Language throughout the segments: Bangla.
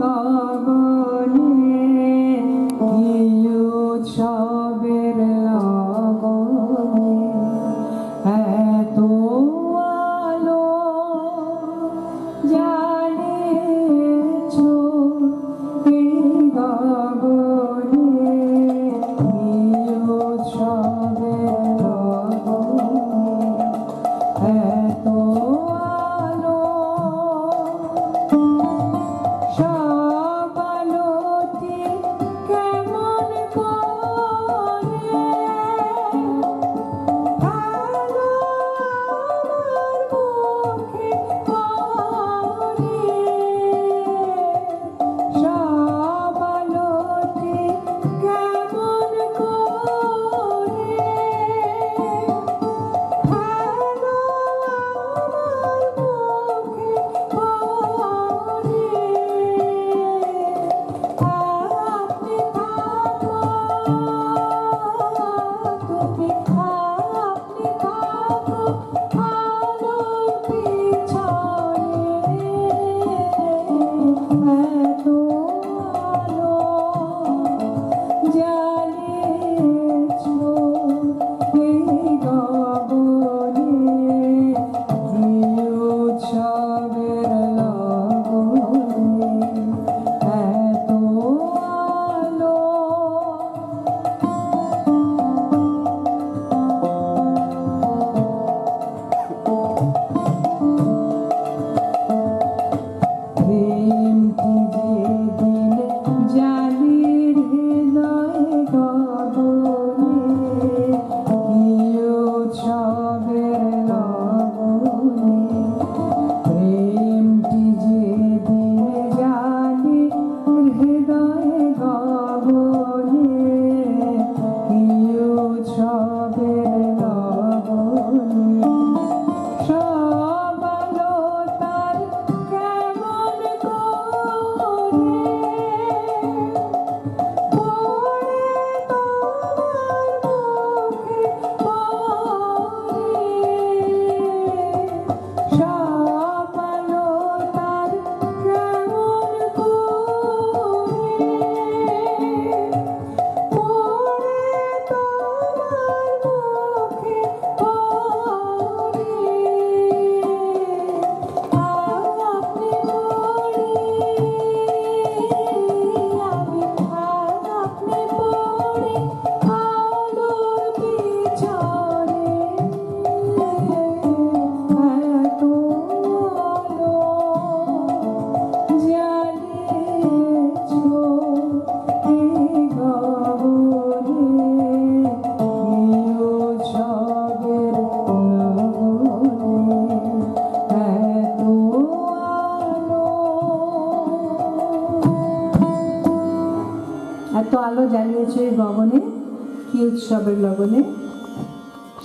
Oh,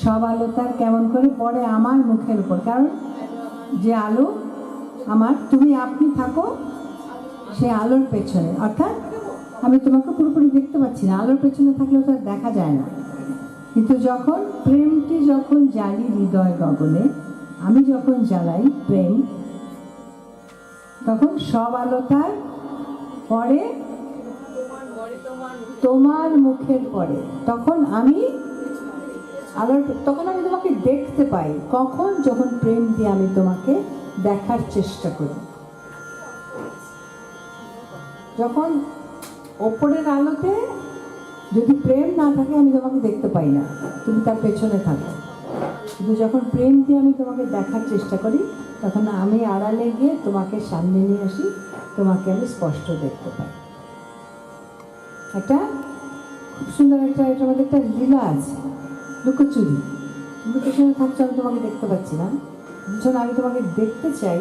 সব আলো তার কেমন করে পড়ে আমার মুখের উপর। কারণ যে আলো আমার, তুমি আপনি থাকো সে আলোর পেছনে। অর্থাৎ আমি তোমাকে পুরোপুরি দেখতে পাচ্ছি না, আলোর পেছনে থাকলে তো দেখা যায় না। কিন্তু যখন প্রেমটি যখন জ্বালি হৃদয় গগনে, আমি যখন জ্বালাই প্রেম, তখন সব আলো তার পরে তোমার মুখের পরে। তখন আমি আলোর তখন আমি তোমাকে দেখতে পাই। কখন? যখন প্রেম দিয়ে আমি তোমাকে দেখার চেষ্টা করি। যখন ওপরের আলোতে যদি প্রেম না থাকে, আমি তোমাকে দেখতে পাই না। তুমি তার পেছনে থাকো। কিন্তু যখন প্রেম দিয়ে আমি তোমাকে দেখার চেষ্টা করি, তখন আমি আড়ালে গিয়ে তোমাকে সামনে নিয়ে আসি, তোমাকে আমি স্পষ্ট দেখতে পাই। একটা খুব সুন্দর একটা এটার মধ্যে একটা লীলা আছে। লুকোচুরি। কিন্তু পেছনে থাকছো, আমি তোমাকে দেখতে পাচ্ছি না। ভীষণ আমি তোমাকে দেখতে চাই।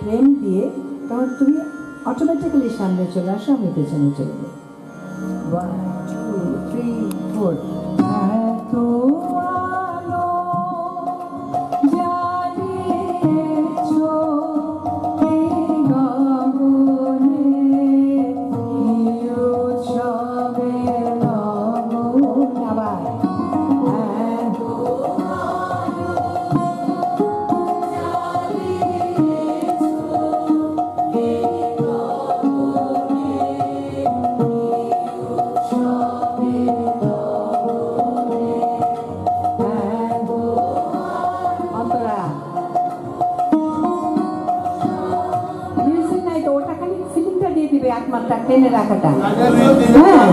প্রেম দিয়ে তখন তুমি অটোমেটিক্যালি সামনে চলে আসো, আমি পেছনে চলে যাই। ওয়ান টু থ্রি ফোর টেনে রাখাটা। হ্যাঁ।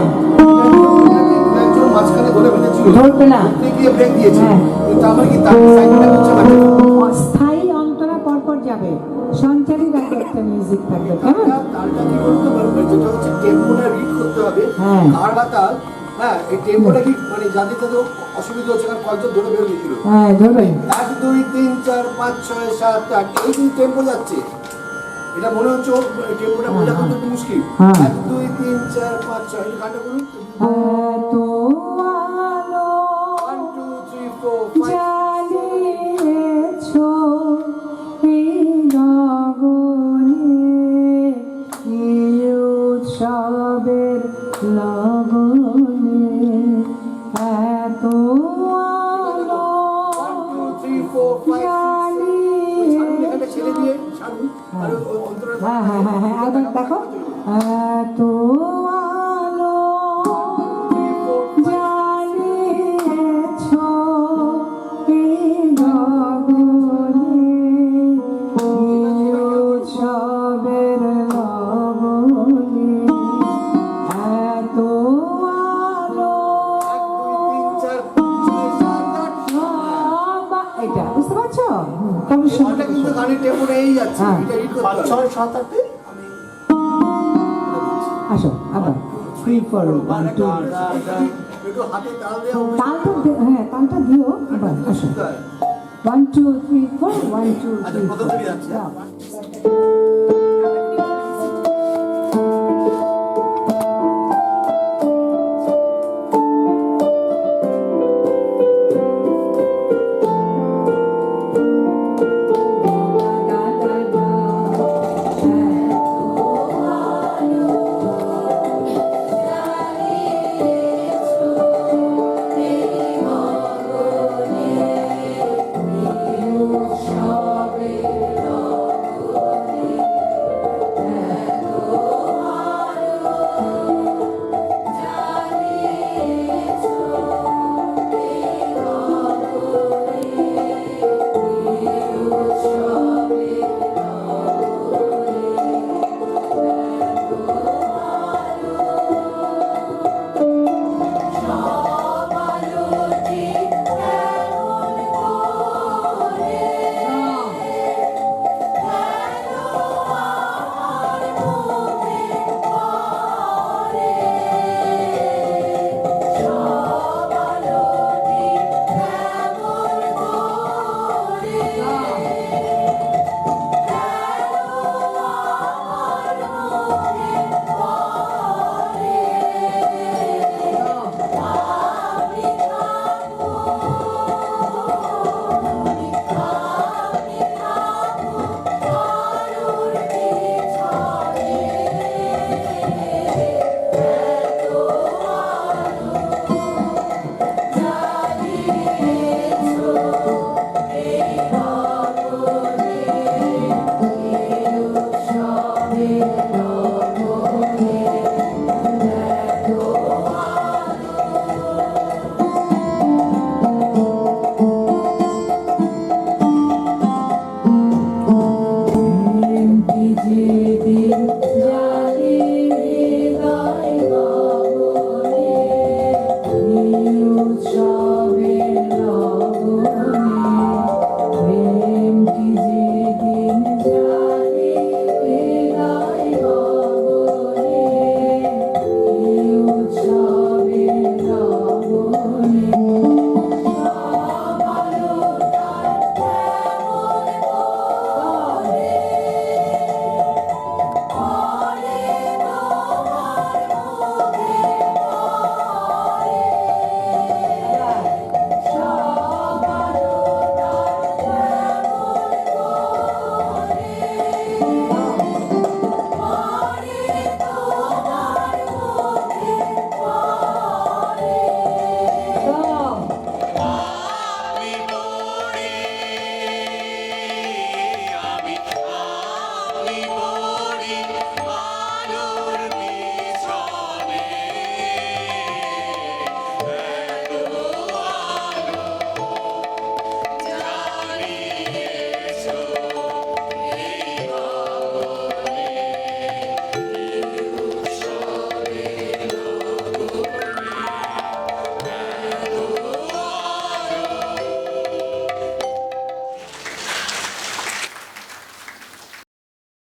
ধরবে না। হ্যাঁ। অস্থায়ী অন্তরা পরপর যাবে। সঞ্চারী রাখবে একটা মিউজিক থাকবে। কেমন? হ্যাঁ। হ্যাঁ এই টেম্পোটা কি মানে যাদের তাদের অসুবিধা হচ্ছে কারণ কয়েকজন ধরে হ্যাঁ ধরবেন এক দুই তিন চার পাঁচ ছয় সাত আট। এই টেম্পো যাচ্ছে এটা মনে হচ্ছে টেম্পোটা বোঝা কিন্তু মুশকিল? হ্যাঁ। এক দুই তিন চার পাঁচ ছয় কাটা করুন। এত আলো গগনে, এই উৎসবের এত আলো এটা বুঝতে পারছ? তবে শুনতে কিন্তু গানের টেম্পোটা এই যাচ্ছে হ্যাঁ। হবে। ছয় সাত আটে আসো আবার। ফ্রি ফোর ওয়ান টু একটু হাতে তালটা হ্যাঁ তালটা দিও আবার আসো। One two three four one two three যাচ্ছে।